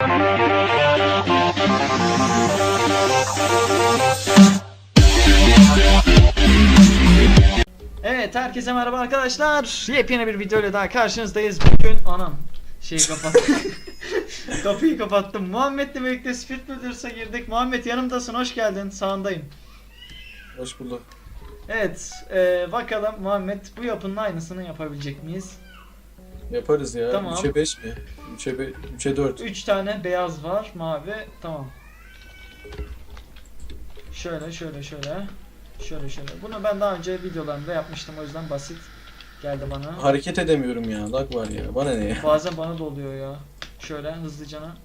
Evet herkese merhaba arkadaşlar. Yepyeni bir videoyla daha karşınızdayız. Bugün anam şey kapat. Kapıyı kapattım. Muhammed'le birlikte Speed Builders'a girdik. Muhammed yanımdasın. Hoş geldin. Sağındayım. Hoş bulduk. Evet, e, bakalım Muhammed bu yapının aynısını yapabilecek miyiz? Yaparız ya. Tamam. 3'e 5 mi? 3'e 5, 3'e 4. 3 tane beyaz var, mavi. Tamam. Şöyle, şöyle, şöyle. Şöyle, şöyle. Bunu ben daha önce videolarımda yapmıştım. O yüzden basit geldi bana. Hareket edemiyorum ya. Lag var ya. Bana ne ya? Bazen bana da oluyor ya. Şöyle hızlıcana.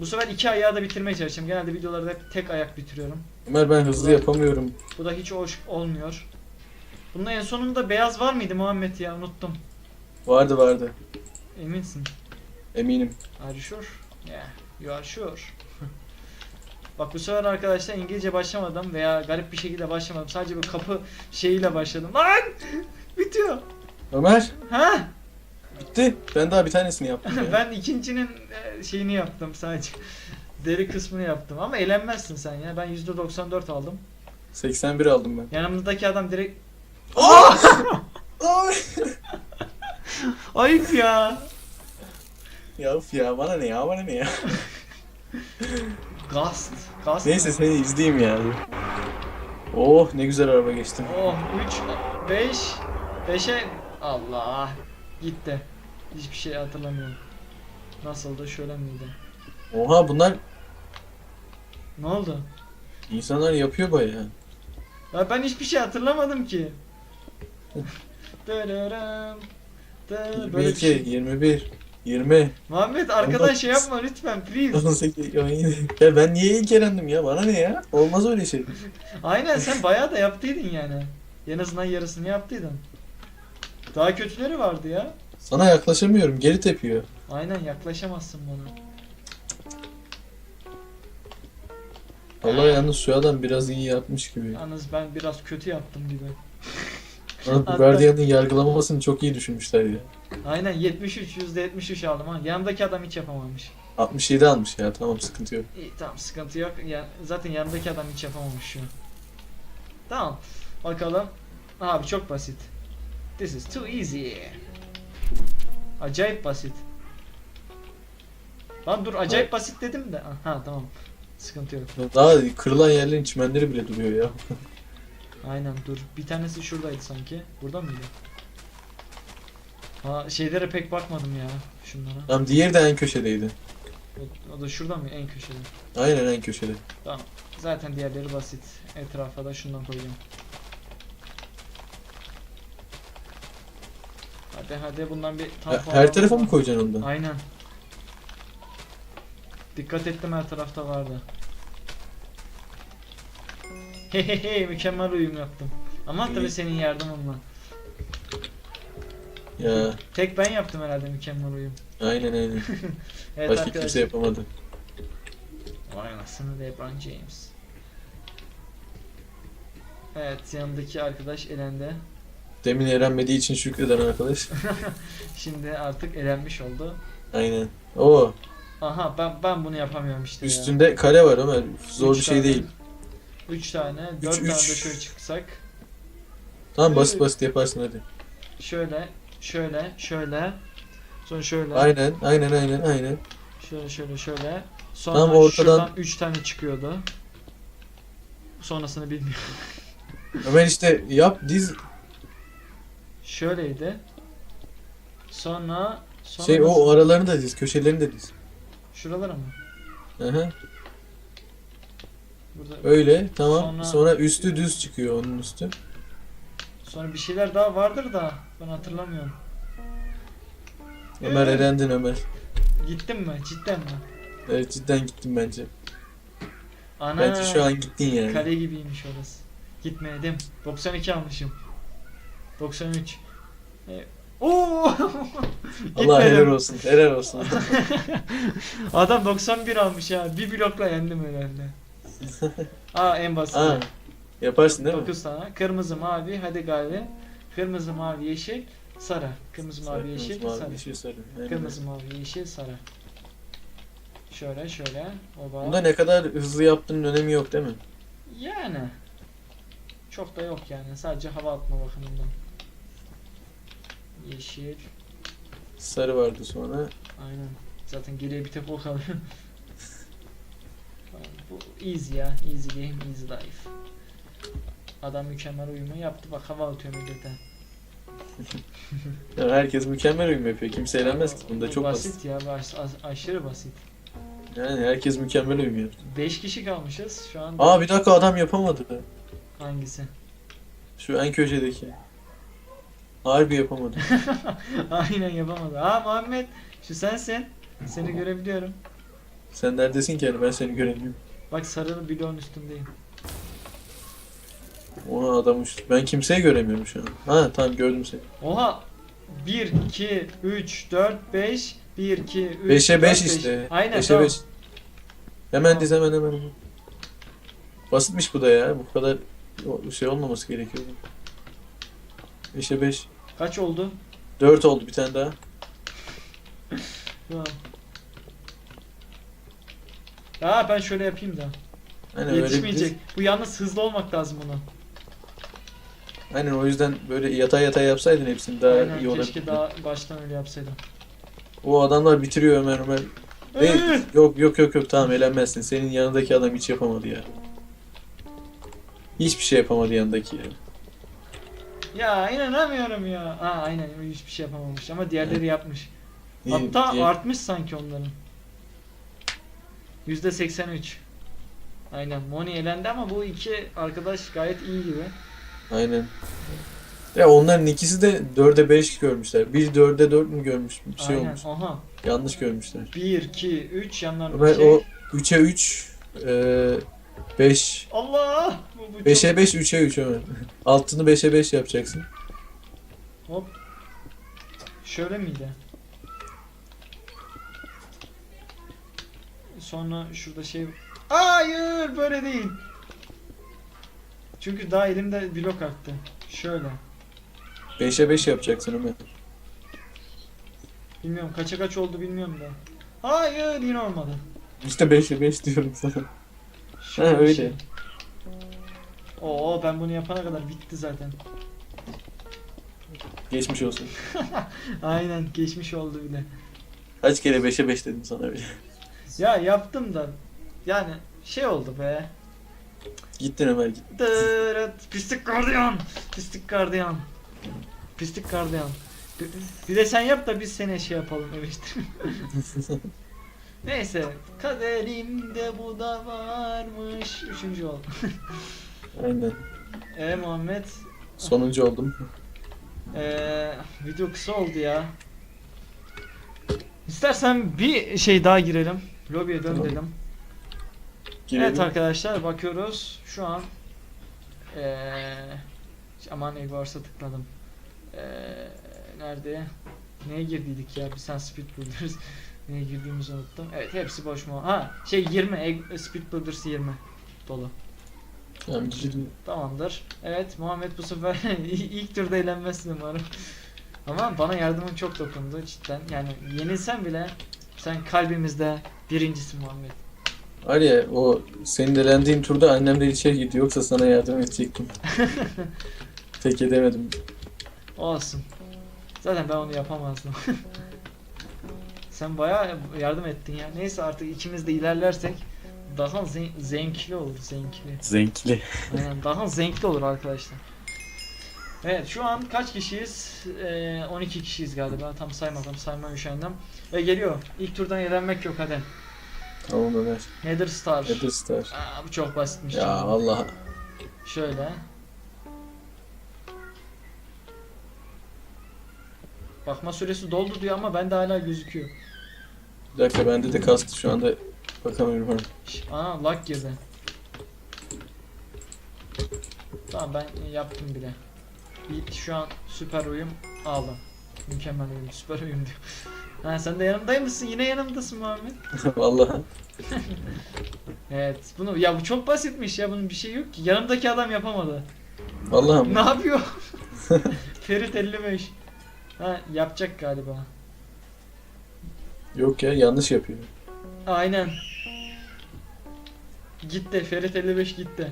Bu sefer iki ayağı da bitirmeye çalışacağım. Genelde videolarda hep tek ayak bitiriyorum. Ömer ben hızlı yapamıyorum. Bu da hiç hoş olmuyor. Bunun en sonunda beyaz var mıydı Muhammed ya? Unuttum. Vardı vardı. Eminsin. Eminim. Are you sure? Yeah, you are sure. Bak bu sefer arkadaşlar İngilizce başlamadım veya garip bir şekilde başlamadım. Sadece bir kapı şeyiyle başladım. Lan! Bitiyor. Ömer Ha? bitti. Ben daha bir tanesini yaptım ya. ben ikincinin e, şeyini yaptım sadece. Deri kısmını yaptım ama eğlenmezsin sen ya. Ben %94 aldım. 81 aldım ben. Yanımdaki adam direkt Ay! ayıp ya. ya of ya bana ne ya bana ne ya. Gast. Gast. Neyse seni izleyeyim ya. Oh ne güzel araba geçtim. Oh 3 5 5'e Allah gitti. Hiçbir şey hatırlamıyorum. Nasıldı şöyle miydi? Oha bunlar Ne oldu? insanlar yapıyor bayağı. Ya ben hiçbir şey hatırlamadım ki. Dırırım, dı- Böyle bir 22, şey. 21, 20, Muhammed arkadan şey yapma lütfen please. 18, 17. Ya ben niye ilk elendim ya? Bana ne ya? Olmaz öyle şey. Aynen sen bayağı da yaptıydın yani. En azından yarısını yaptıydın. Daha kötüleri vardı ya. Sana yaklaşamıyorum. Geri tepiyor. Aynen yaklaşamazsın bana. Allah yalnız şu adam biraz iyi yapmış gibi. Yalnız ben biraz kötü yaptım gibi. Bu Guardian'ın yargılamamasını çok iyi düşünmüşler ya. Aynen 73 %73 aldım ha. Yanımdaki adam hiç yapamamış. 67 almış ya tamam sıkıntı yok. İyi tamam sıkıntı yok. Ya, zaten yanımdaki adam hiç yapamamış şu an. Tamam. Bakalım. Abi çok basit. This is too easy. Acayip basit. Lan dur acayip basit dedim de. Ha tamam. Sıkıntı yok. Daha kırılan yerlerin çimenleri bile duruyor ya. Aynen dur. Bir tanesi şuradaydı sanki. Burada mıydı? Ha şeylere pek bakmadım ya şunlara. Tamam diğeri de en köşedeydi. O, o da şurada mı en köşede? Aynen en köşede. Zaten diğerleri basit. Etrafa da şundan koyacağım. Hadi hadi bundan bir tampon Her alalım tarafa mı koyacaksın ondan? Aynen. Dikkat ettim her tarafta vardı. Hehehe mükemmel uyum yaptım. Ama tabii senin yardımınla. Ya Tek ben yaptım herhalde mükemmel uyum. aynen aynen. Evet Başka arkadaşlar. kimse yapamadı. Vay anasını LeBron James. Evet yanındaki arkadaş elendi. Demin eğlenmediği için şükreden arkadaş. Şimdi artık elenmiş oldu. Aynen. Oo Aha ben ben bunu yapamıyorum işte ya. üstünde kare var Ömer. Zor Üç bir şey tane, değil. Üç tane, dört Üç, tane de üç. şöyle çıksak. Tamam basit basit yaparsın hadi. Şöyle, şöyle, şöyle. Sonra şöyle, Aynen aynen aynen aynen. şöyle, şöyle, şöyle. Sonra Tam ortadan- şuradan üç tane çıkıyordu. Sonrasını bilmiyorum. Ömer işte yap diz Şöyleydi. Sonra, sonra şey o aralarını da diz köşelerini de diz. Şuralara mı? Aha. Burada. Öyle tamam. Sonra- Sonra... üstü düz çıkıyor onun üstü. Sonra bir şeyler daha vardır da ben hatırlamıyorum. Ömer Ee? elendin Ömer. Gittin mi? Cidden mi? Evet cidden gittim bence. Ana. Bence şu an gittin yani. Kale gibiymiş orası. Gitmedim. 92 almışım. 93. E, Oo! Allah Gitmedim. helal olsun. Helal olsun. Adam 91 almış ya. Bir blokla yendim herhalde. Aa en basit. Aa, yaparsın değil mi? 9 tane. Kırmızı, mavi, hadi gayri. Kırmızı, mavi, yeşil, sarı. Kırmızı, mavi, yeşil, Mavi, sarı. yeşil, sarı. Aynen Kırmızı, mavi, yeşil, sarı. Şöyle şöyle. Oba. Bunda ne kadar hızlı yaptığının önemi yok değil mi? Yani. Çok da yok yani. Sadece hava atma bakımından. Yeşil. Sarı vardı sonra. Aynen. Zaten geriye bir tek o kalıyor. Bu easy ya. Easy game, easy life. Adam mükemmel uyumu yaptı. Bak hava atıyor millete. Ya herkes mükemmel uyum yapıyor. Kimse eğlenmez ki. Bunda Bu çok basit. basit ya. Baş, aşırı basit. Yani herkes mükemmel uyum yaptı. 5 kişi kalmışız şu an. Aa bir dakika adam yapamadı. Hangisi? Şu en köşedeki. Harbi yapamadı. Aynen yapamadı. Aa Muhammed şu sensin. Seni görebiliyorum. Sen neredesin ki yani ben seni göremiyorum. Bak sarılı bloğun üstündeyim. Ona adam uçtu. Ben kimseyi göremiyorum şu an. Ha tamam gördüm seni. Oha! 1, 2, 3, 4, 5 1, 2, 3, 5'e 5 işte. Aynen 5'e tamam. 5. Hemen diz hemen hemen. hemen. Basitmiş bu da ya. Bu kadar o- şey olmaması gerekiyordu. 5'e 5. Kaç oldu? 4 oldu bir tane daha. Tamam. Aa ben şöyle yapayım da. Aynen öyle bir Yetişmeyecek. Bu yalnız hızlı olmak lazım bunun. Aynen o yüzden böyle yatay yatay yapsaydın hepsini daha Aynen iyi olabilirdi. keşke daha baştan öyle yapsaydım. O adamlar bitiriyor Ömer Ömer. Ee! yok yok yok yok tamam eğlenmezsin. Senin yanındaki adam hiç yapamadı ya. Hiçbir şey yapamadı yanındaki ya. Ya inanamıyorum ya. Aa aynen hiçbir şey yapamamış ama diğerleri yapmış. İyi, Hatta artmış sanki onların. Yüzde 83. Aynen Moni elendi ama bu iki arkadaş gayet iyi gibi. Aynen. Ya onların ikisi de 4'e 5 görmüşler. Bir 4'e 4 mü görmüş? Bir şey Aynen. olmuş. Aha. Yanlış görmüşler. 1, 2, 3 yanlarında Ömer şey. o 3'e 3 eee 5 Allah! Bu, bu çok- 5'e 5 3'e 3 Ömer. Altını 5'e 5 yapacaksın. Hop. Şöyle miydi? Sonra şurada şey... Hayır böyle değil. Çünkü daha elimde blok arttı. Şöyle. 5'e 5 yapacaksın Ömer. Bilmiyorum kaça kaç oldu bilmiyorum da. Hayır yine olmadı. İşte 5'e 5 diyorum sana. Şöyle Ha, öyle. şey. Oo ben bunu yapana kadar bitti zaten. Geçmiş olsun. Aynen geçmiş oldu bile. Kaç kere 5'e 5 dedim sana bile. Ya yaptım da yani şey oldu be. Gittin Ömer git. Dırıt, pislik gardiyan. Pislik gardiyan. Pislik gardiyan. Bir, bir de sen yap da biz seni şey yapalım eleştirelim. Neyse kaderimde bu da varmış. Üçüncü oldu. Aynen. E Muhammed Sonuncu oldum. Ee, video kısa oldu ya. İstersen bir şey daha girelim. Lobiye dönelim. Girelim. Evet arkadaşlar bakıyoruz. Şu an ee, aman Egors'a tıkladım. Ee, nerede? Neye girdiydik ya? Bir sen Speed Builders. Neye girdiğimizi unuttum. Evet hepsi boş mu? Ha şey 20. Egg- Speed Builders 20. Dolu. Tamam, girelim. Tamamdır. Evet Muhammed bu sefer ilk turda eğlenmezsin umarım. Ama bana yardımın çok dokundu cidden. Yani yenilsen bile sen kalbimizde birincisin Muhammed. Var ya o senin elendiğin turda annem de içeri gitti yoksa sana yardım edecektim. Tek edemedim. Olsun. Zaten ben onu yapamazdım. sen bayağı yardım ettin ya. Neyse artık ikimiz de ilerlersek daha zen- zevkli olur zevkli. Zenkli. Aynen daha zevkli olur arkadaşlar. Evet şu an kaç kişiyiz? Ee, 12 kişiyiz galiba. Tam saymadım sayma üşendim. Ve geliyor. İlk turdan elenmek yok hadi. Tamam Ömer. Nether Star. Nether Star. Aa, bu çok basitmiş. Ya canım. Allah. Şöyle. Bakma süresi doldu diyor ama bende hala gözüküyor. Bir dakika bende de kastı şu anda bakamıyorum. Aa lag girdi. Tamam ben yaptım bile. Bir- Şu an süper uyum aldım. Mükemmel uyum, süper uyum diyor. Ha sen de yanımdaymışsın, yine yanımdasın Muhammed. Vallahi. Evet, bunu ya bu çok basitmiş ya bunun bir şey yok ki. Yanımdaki adam yapamadı. Vallahi Ne yapıyor? Ferit 55. Ha yapacak galiba. Yok ya yanlış yapıyor. Aynen. Gitti. Ferit 55 gitti.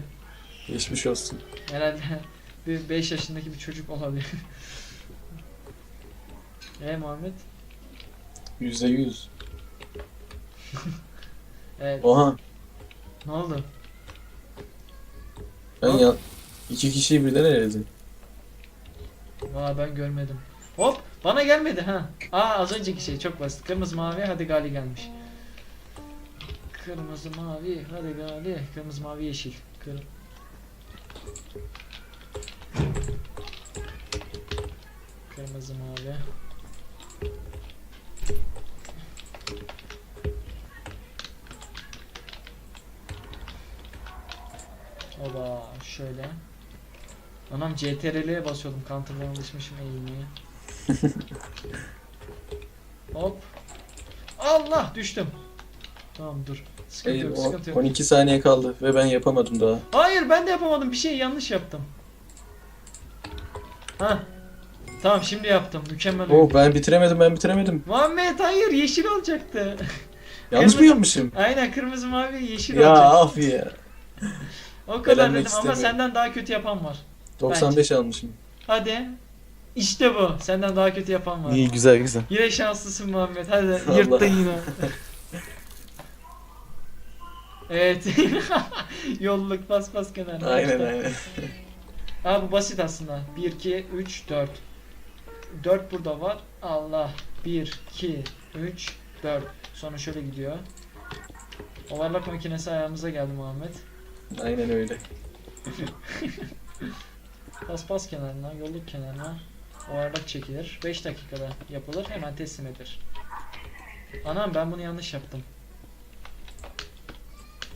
Geçmiş olsun. Herhalde bir 5 yaşındaki bir çocuk olabilir. e Muhammed? Yüzde yüz. Evet. Oha. Ne oldu? Ben ya iki kişiyi birden eledim. Valla ben görmedim. Hop bana gelmedi ha. Aa az önceki şey çok basit. Kırmızı mavi hadi gali gelmiş. Kırmızı mavi hadi gali. Kırmızı mavi yeşil. Kır... Kırmızı mavi. Oba şöyle. Anam CTRL'ye basıyordum. Counter'dan alışmışım eğilmeye. Hop. Allah düştüm. Tamam dur. Sıkıntı Ey, yok, o- sıkıntı yok. 12 saniye kaldı ve ben yapamadım daha. Hayır ben de yapamadım. Bir şey yanlış yaptım. Ha. Tamam şimdi yaptım. Mükemmel. Oh ben bitiremedim ben bitiremedim. Muhammed hayır yeşil olacaktı. Yanlış mı yapmışım? Aynen kırmızı mavi yeşil Ya olacaktı. af ya. O kadar elenmek dedim ama istemiyorum. senden daha kötü yapan var. 95 almışım. Hadi. İşte bu. Senden daha kötü yapan var. İyi güzel güzel. Yine şanslısın Muhammed. Hadi Allah. yırttın yine. evet. Yolluk pas pas kenarına. Aynen aynen. Abi bu basit aslında. 1, 2, 3, 4. 4 burada var. Allah. 1, 2, 3, 4. Sonra şöyle gidiyor. Overlock makinesi ayağımıza geldi Muhammed. Aynen öyle. Pas pas kenarına, yolluk kenarına. Overlock çekilir. 5 dakikada yapılır. Hemen teslim edilir. Anam ben bunu yanlış yaptım.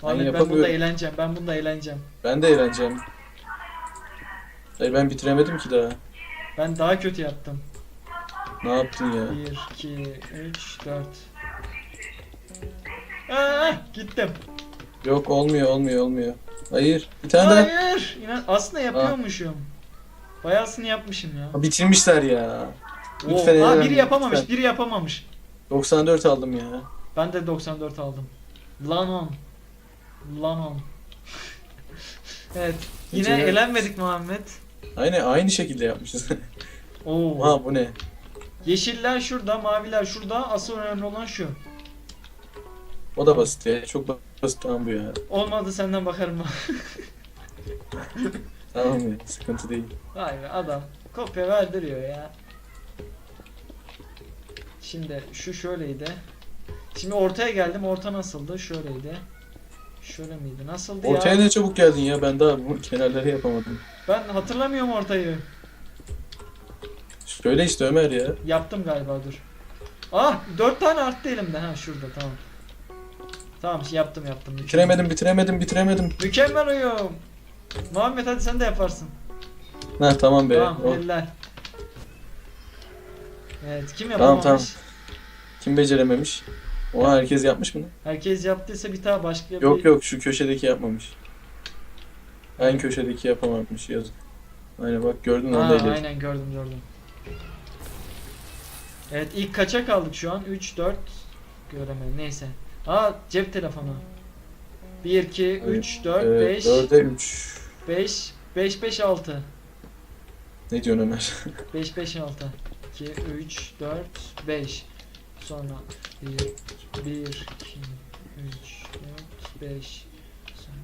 Muhammed ben bunda eğleneceğim. Ben bunda eğleneceğim. Ben de eğleneceğim. Hayır ben bitiremedim ki daha. Ben daha kötü yaptım. Ne yaptın ya? 1, 2, 3, 4. Aa, gittim. Yok olmuyor olmuyor olmuyor. Hayır. Bir tane daha. Hayır. İnan aslında yapıyormuşum. Bayağısını yapmışım ya. Ha, bitirmişler ya. Oo, Lütfen aa, eğlenme, biri yapamamış, lütfen. biri yapamamış. 94 aldım ya. Ben de 94 aldım. Lanon. Lanon. evet. Yine Gece- elenmedik Muhammed. Aynen aynı şekilde yapmışız. Oo. ha bu ne? Yeşiller şurada, maviler şurada. Asıl önemli olan şu. O da basit ya. Çok basit tamam bu ya. Olmadı senden bakarım. Tamam ya. Sıkıntı değil. Vay be adam kopya verdiriyor ya. Şimdi şu şöyleydi. Şimdi ortaya geldim. Orta nasıldı? Şöyleydi. Şöyle miydi? Nasıldı Ortaya ya? ne çabuk geldin ya. Ben daha bu kenarları yapamadım. Ben hatırlamıyorum ortayı. Şöyle işte Ömer ya. Yaptım galiba dur. Ah dört tane arttı elimde. Ha şurada tamam. Tamam yaptım yaptım. Bitiremedim bitiremedim bitiremedim. Mükemmel uyum. Muhammed hadi sen de yaparsın. Ha tamam be. Tamam Oh. eller. Evet kim Tamam, yapamamış? tamam. Kim becerememiş? O herkes yapmış mı? Herkes yaptıysa bir daha başka Yok bir... yok şu köşedeki yapmamış. En köşedeki yapamamış yazık. Aynen bak gördün onu da aynen gördüm gördüm. Evet ilk kaça kaldık şu an? 3 4 göremedim. Neyse. Aa cep telefonu. 1 2 3 4 Evet, 5 4'e 3. 5 5 5 6. Ne diyorsun Ömer? 5 5 6. 2 3 4 5. Sonra 1 1 2 3 4 5 Sonra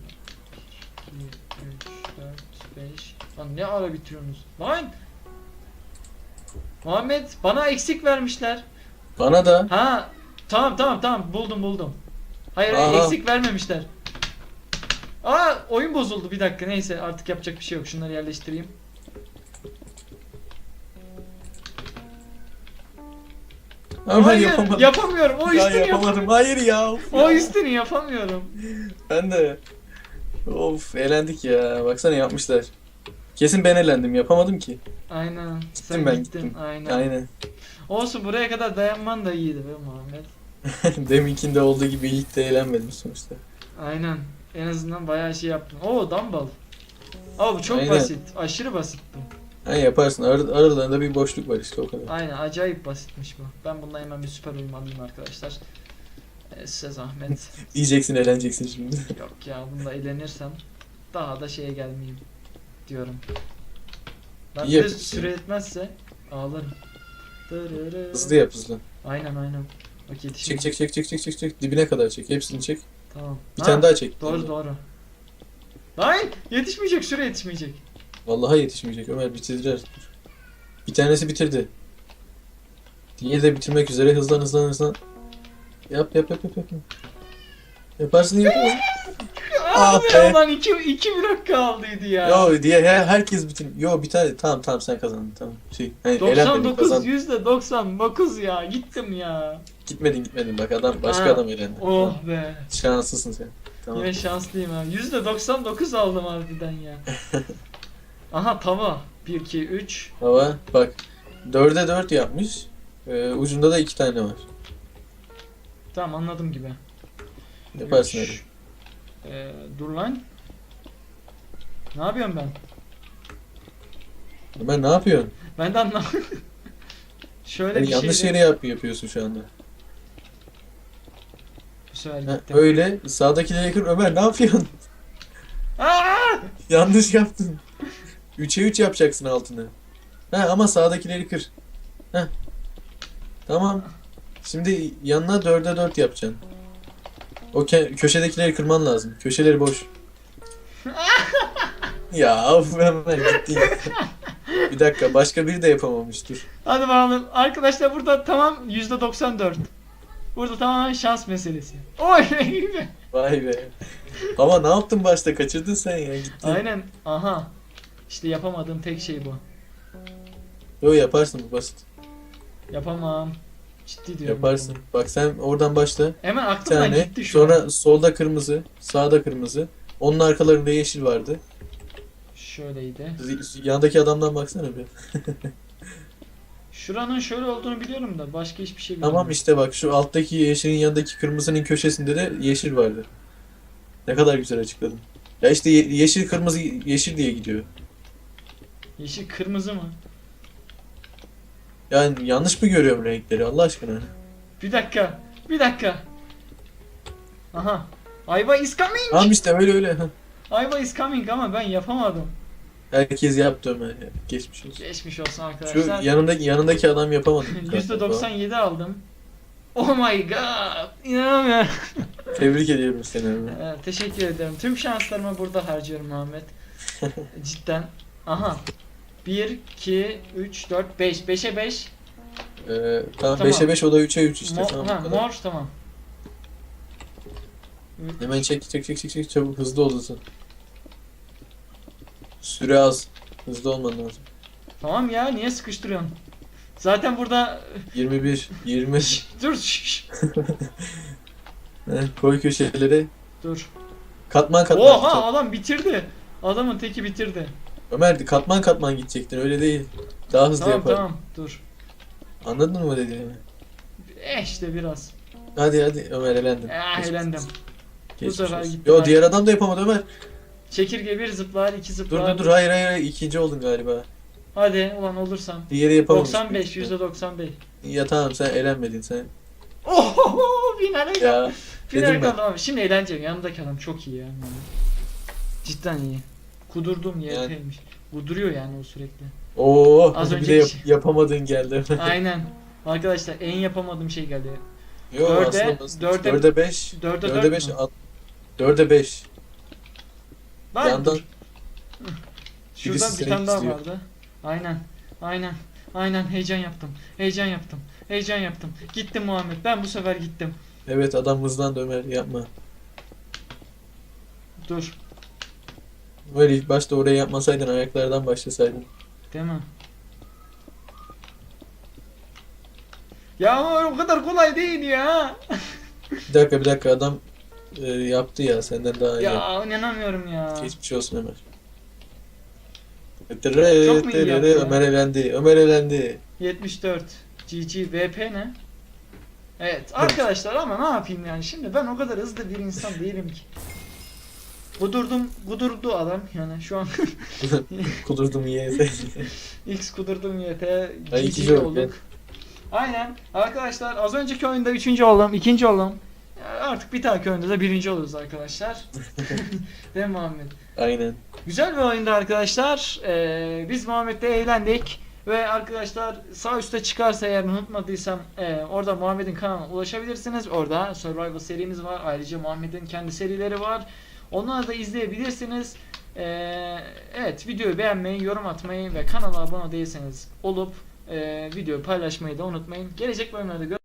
1 2 3 4 5 Lan ne ara bitiriyorsunuz? Lan! Muhammed bana eksik vermişler. Bana da. Ha tamam tamam tamam buldum buldum. Hayır Aha. eksik vermemişler. Aa oyun bozuldu bir dakika neyse artık yapacak bir şey yok şunları yerleştireyim. Ama Hayır yapamadım. yapamıyorum o Ya üstünü yap yapamadım. Hayır ya. of o ya. üstünü yapamıyorum. Ben de. Of eğlendik ya. Baksana yapmışlar. Kesin ben eğlendim. Yapamadım ki. Aynen. Sen Gittim ben, gittin. gittim. Aynen. Aynen. Olsun buraya kadar dayanman da iyiydi be Muhammed. Deminkinde olduğu gibi ilk de eğlenmedim sonuçta. Aynen. En azından bayağı şey yaptın. Oo dumbbell. Aa bu çok Aynen. basit. Aşırı basit bu. Ha yaparsın. Ar aralarında bir boşluk var işte o kadar. Aynen acayip basitmiş bu. Ben bundan hemen bir süper uyum alayım arkadaşlar. E, size zahmet. Diyeceksin eğleneceksin şimdi. Yok ya bunda eğlenirsem daha da şeye gelmeyeyim diyorum. Ben İyi bir yapıyorsun. süre etmezse ağlarım. Dırırı. Hızlı yap hızlı. Aynen aynen. Bak yetişim. Çek çek çek çek çek çek çek. Dibine kadar çek. Hepsini çek. Tamam. Bir Ha, tane daha çek. Doğru doğru. Lan yetişmeyecek süre yetişmeyecek. Vallahi yetişmeyecek. Ömer bitirdiler. Bir tanesi bitirdi. Diğeri de bitirmek üzere. Hızlan hızlan hızlan. Yap yap yap yap yap. Yaparsın yaparsın. Ah Abi be. lan iki, iki blok kaldıydı ya. Yo diye her, herkes bitir. Yo bir tane tamam tamam sen kazandın tamam. Şey, hani elenmedin 99 kazandın. yüzde 99 ya gittim ya. Gitmedin gitmedin bak adam başka Ha. adam elendi. Oh be. Şanslısın sen. Tamam. Yine şanslıyım ha. Yüzde 99 aldım harbiden ya. Aha tava. 1 2 3. Hava bak 4'e 4 yapmış. Ee, ucunda da 2 tane var. Tamam anladım gibi. Yaparsın öyle. Ee, dur lan. Ne yapıyorum ben? Ömer ne yapıyorsun? Ben de anlamadım. Şöyle Yani bir yanlış şey. yere yap, yapıyorsun şu anda. Bu sefer Ha, öyle sağdakileri yakın Ömer ne yapıyorsun? Aa! yanlış yaptın. 3'e 3 yapacaksın altını. Ha ama sağdakileri kır. Ha. Tamam. Şimdi yanına 4'e 4 yapacaksın. O köşedekileri kırman lazım. Köşeleri boş. ya of Ömer gittin. Bir dakika başka biri de yapamamış dur. Hadi bakalım. Arkadaşlar burada tamam yüzde 94. Burada tamamen şans meselesi. Oy! Vay be. Ama ne yaptın başta kaçırdın sen ya gittin. Aynen. Aha. İşte yapamadığım tek şey bu. Yo yaparsın bu basit. Yapamam. Ciddi diyorum. Yaparsın. Bak sen oradan başla. Hemen aklımdan tane. gitti şu an. Sonra solda kırmızı, sağda kırmızı. Onun arkalarında yeşil vardı. Şöyleydi. Yandaki adamdan baksana bir. Şuranın şöyle olduğunu biliyorum da başka hiçbir şey bilmiyorum. Tamam işte bak şu alttaki yeşilin yanındaki kırmızının köşesinde de yeşil vardı. Ne kadar güzel açıkladım. Ya işte ye- yeşil kırmızı yeşil diye gidiyor. Yeşil kırmızı mı? Yani yanlış mı görüyorum renkleri Allah aşkına? Bir dakika. Bir dakika. Aha. Ayva is coming. Tamam işte öyle öyle. Ayva is coming ama ben yapamadım. Herkes yaptı Ömer. Geçmiş olsun. Geçmiş olsun Şu arkadaşlar. yanındaki yanındaki adam yapamadı. %97 aldım. Oh my god. İnanamıyorum. Tebrik ediyorum seni Ömer. Evet, teşekkür ederim. Tüm şanslarımı burada harcıyorum Muhammed. Cidden. Aha. 1, 2, 3, 4, 5. 5'e 5. Ee, tamam Tamam. 5'e 5 o da 3'e 3 işte. Mor, tamam, ha, bu kadar. mor tamam. Hemen çek çek çek çek çek çabuk hızlı ol hızlı. Süre az. Hızlı olman lazım. Tamam ya niye sıkıştırıyorsun? Zaten burada 21, 20. Şşş, dur şşş, Heh, Koy köşelere. dur. Katman katman. Oha adam bitirdi. Adamın teki bitirdi. Ömer katman katman gidecektin öyle değil. Daha hızlı Tamam yapar. tamam dur. Anladın mı dediğimi? Eh işte biraz. Hadi hadi Ömer. Ah Geçmiş elendim. olsun. Bu Geçmiş sefer gitti Yo diğer adam da yapamadı Ömer. Çekirge bir zıplar iki Dur zıplar. dur dur hayır hayır hayır. ikinci oldun galiba. Hadi ulan olursam. Diğeri yapamamış. 95 yüzde 95. Ya tamam sen elenmedin sen. Ohoho finale kaldım. Finale kaldım abi. Şimdi eğleneceğim. Yanımdaki adam çok iyi ya. Yani. Cidden iyi. Kudurduğum YP'ymiş. Kuduruyor yani o sürekli. Oo Az bir de önceki yap- şey. yapamadın geldi. Aynen. Arkadaşlar en yapamadığım şey geldi. Yo Dörde- aslında basit. dörde- Dörde 5. Dörde Dörde dört 5. mü? 4'e 5. Lan Yandan. Şuradan birisi bir seni tane daha izliyor. vardı. Aynen. Aynen. Aynen heyecan yaptım. Heyecan yaptım. Heyecan yaptım. Gittim Muhammed. Ben bu sefer gittim. Evet adam hızlandı Ömer yapma. Dur. Ömer ilk başta oraya yapmasaydın ayaklardan başlasaydın. Değil mi? Ya ama o kadar kolay değil ya. Bir dakika bir dakika adam e, yaptı ya senden daha iyi. Ya inanamıyorum ya. Geçmiş olsun Ömer. Çok mu iyi yaptı ya? Ömer elendi. Ömer elendi. 74. GG VP ne? Evet arkadaşlar ama ne yapayım yani şimdi ben o kadar hızlı bir insan değilim ki. Kudurdum, kudurdu adam yani şu an Kudurdum iyi. X kudurdum YT GG olduk, olduk. Aynen arkadaşlar az önceki oyunda üçüncü oldum, ikinci oldum. Artık bir dahaki oyunda da birinci oluruz arkadaşlar. Değil mi Muhammed? Aynen. Güzel bir oyundu arkadaşlar. Ee, biz Muhammed'le eğlendik. Ve arkadaşlar sağ üstte çıkarsa eğer unutmadıysam e, orada Muhammed'in kanalına ulaşabilirsiniz. Orada Survival serimiz var. Ayrıca Muhammed'in kendi serileri var. Onları da izleyebilirsiniz. Ee, evet videoyu beğenmeyi, yorum atmayı ve kanala abone değilseniz olup e, videoyu paylaşmayı da unutmayın. Gelecek bölümlerde gö-